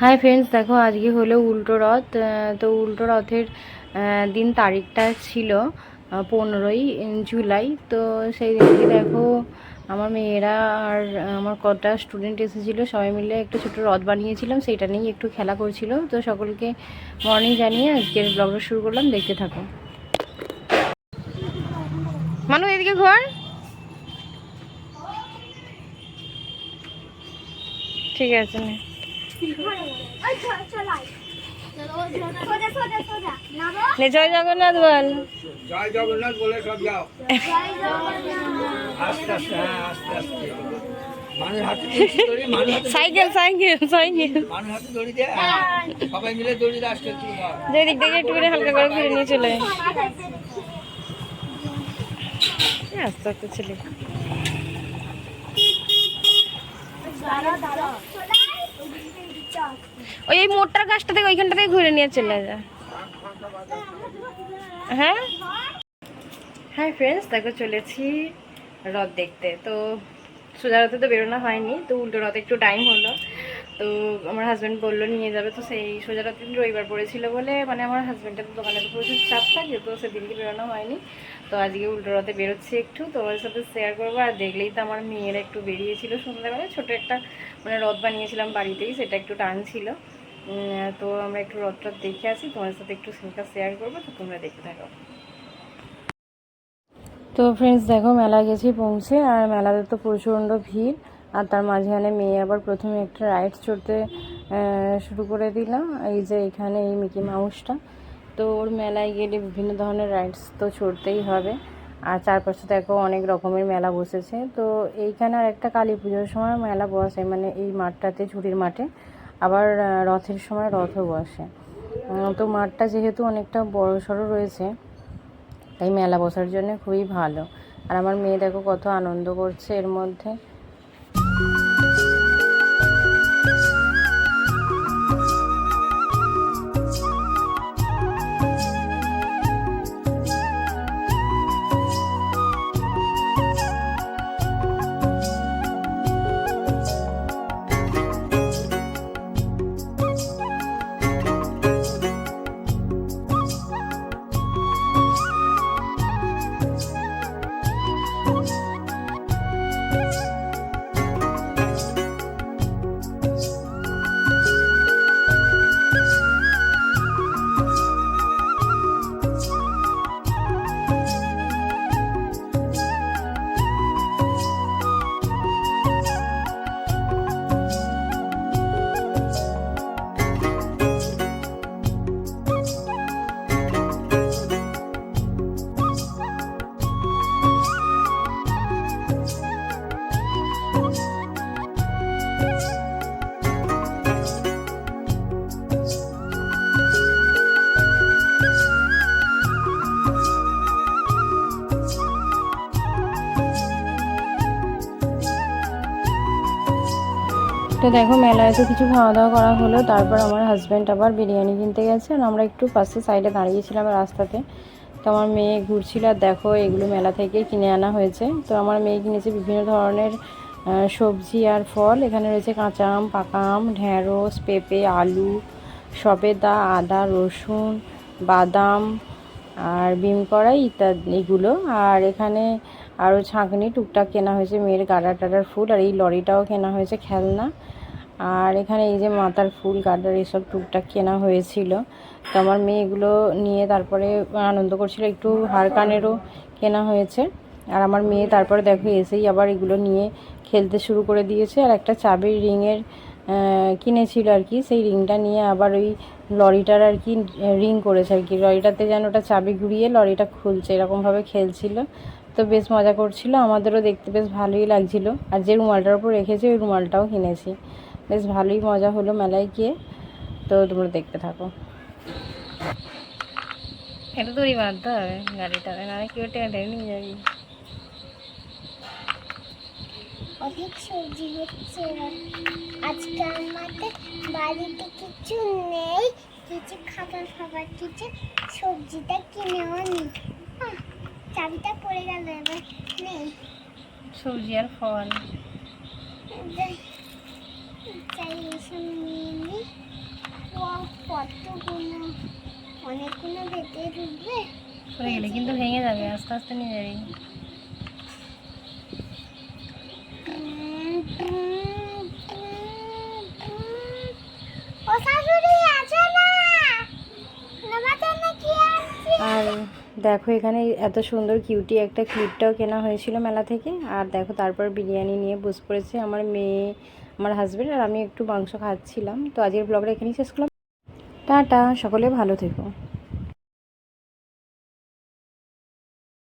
Hi friends দেখো, আজকে হলো উল্টো রথ। তো উল্টো রথের দিন তারিখটা ছিল পনেরোই জুলাই। তো সেই দিনকে দেখো, আমার মেয়েরা আর আমার কটা স্টুডেন্ট এসেছিল, সবাই মিলে একটু ছোটো রথ বানিয়েছিলাম, সেইটা নিয়েই একটু খেলা করছিল। তো সকলকে মর্নিং জানিয়ে আজকের ব্লগটা শুরু করলাম, দেখতে থাকো। মানু, এদিকে ঘর। ঠিক আছে জয় জগন্নাথ বল। জয় জগন্নাথ বলে সব যাও। আস্তে আস্তে হ্যাঁ আস্তে আস্তে। দড়ি সাইকেল সাইকেল সাইকেল। দড়ি দিয়ে হ্যাঁ, সবাই মিলে দড়ি দিয়ে আস্তে আস্তে যাও। যে দিক থেকে একটু করে হালকা করে ঘুরে নিয়ে চলে আস্তে আস্তে ছেলে ওই এই মোটর গাছটা থেকে ওইখানটা থেকে ঘুরে নিয়ে চলে যা। হ্যাঁ? হ্যাঁ ফ্রেন্ডস দেখো চলেছি রথ দেখতে। তো সোজা রথে তো বেরোনো হয়নি, তো উল্টো রথে একটু টাইম হলো। তো আমার হাজব্যান্ড বলল, নিয়ে যাবে। তো সেই সোজা রথ দিন রবিবার পড়েছিল বলে মানে আমার হাজব্যান্ডের দোকানে তো প্রচুর চাপ থাকে, তো সেদিনকে বেরোনো হয়নি। তো আজকে উল্টো রথে বেরোচ্ছি একটু তোমার সাথে শেয়ার করব। আর দেখলেই তো আমার মেয়েরা একটু বেরিয়েছিল সন্ধ্যাবেলা ছোটো একটা মানে রথ বানিয়েছিলাম বাড়িতেই, সেটা একটু টান ছিল। তো আমরা একটু রথ টথ দেখে আসি তোমার সাথে একটু সেটা শেয়ার করব, তো তোমরা দেখতে থাকো। তো ফ্রেন্ডস দেখো মেলা গেছি পৌঁছে, আর মেলাতে তো প্রচণ্ড ভিড়। আর তার মাঝখানে মেয়ে আবার প্রথমে একটা রাইডস চড়তে শুরু করে দিলাম এই যে এখানে এই মিকি মাউসটা। তো ওর মেলায় গেলে বিভিন্ন ধরনের রাইডস তো চড়তেই হবে। আর চারপাশে দেখো অনেক রকমের মেলা বসেছে। তো এইখানে আর একটা কালী পুজোর সময় মেলা বসে মানে এই মাঠটাতে, ঝুড়ির মাঠে। আবার রথের সময় রথও বসে। তো মাঠটা যেহেতু অনেকটা বড় সড়ো রয়েছে, তাই মেলা বসার জন্য খুবই ভালো। আর আমার মেয়ে দেখো কত আনন্দ করছে এর মধ্যে। তো দেখো, মেলায় তো কিছু খাওয়া দাওয়া করা হলো। তারপর আমার হাজব্যান্ড আবার বিরিয়ানি কিনতে গেছে আর আমরা একটু পাশে সাইডে দাঁড়িয়েছিলাম রাস্তাতে। তো আমার মেয়ে ঘুরছিল আর দেখো, এগুলো মেলা থেকে কিনে আনা হয়েছে। তো আমার মেয়ে কিনেছে বিভিন্ন ধরনের সবজি আর ফল। এখানে রয়েছে কাঁচা আম, পাকা আম ঢ্যাঁড়স পেঁপে, আলু, সবেদা, আদা, রসুন, বাদাম আর বিম কড়াই ইত্যাদি এগুলো। আর এখানে আরও ছাঁকনি টুকটাক কেনা হয়েছে, মেয়ের গাডার টাডার ফুল, আর এই লরিটাও কেনা হয়েছে খেলনা। আর এখানে এই যে মাথার ফুল গাডার এসব টুকটাক কেনা হয়েছিল। তো আমার মেয়ে এগুলো নিয়ে তারপরে আনন্দ করছিল, একটু হার কানেরও কেনা হয়েছে। আর আমার মেয়ে তারপরে দেখো এসেই আবার এগুলো নিয়ে খেলতে শুরু করে দিয়েছে। আর একটা চাবির রিংয়ের কিনেছিল আর কি, সেই রিংটা নিয়ে আবার ওই লরিটার আর কি রিং করেছে আর কি। লরিটাতে যেন ওটা চাবি ঘুরিয়ে লরিটা খুলছে এরকমভাবে খেলছিল। তো বেশ মজা করছিল, আমাদেরও দেখতে বেশ ভালোই লাগছিল। আর যে রুমালটার উপর রেখেছি, ওই রুমালটাও কিনেছি। বেশ ভালোই মজা হলো মেলায় গিয়ে। তো তোমরা দেখতে থাকো। এটা দড়ি বাঁধতে হবে, গাড়িটা নিয়ে যাবি। অনেক সবজি হচ্ছে আজকে আমাদের বাড়িতে কিছু নেই। কিছু খাবার খাবার কিছু সবজিটা কিনেও নি চাবিটা পড়ে গেল এবার নেই। সবজি আর ফল এসব নিয়ে অনেকগুলো অনেকগুলো ভেতরে ঢুকবে পড়ে গেলে কিন্তু ভেঙে যাবে আস্তে আস্তে নিয়ে যাবি ও শাশুড়ি আছে না আমার জন্য কি আনছি আর দেখো এখানে এত সুন্দর কিউটি একটা ক্লিপটাও কেনা হয়েছিল মেলা থেকে। আর দেখো তারপর বিরিয়ানি নিয়ে বসে পড়েছে আমার মেয়ে, আমার হাজব্যান্ড আর আমি একটু মাংস খাচ্ছিলাম। তো আজকের ব্লগটা এখানেই শেষ করলাম। টাটা, সকলে ভালো থেকো।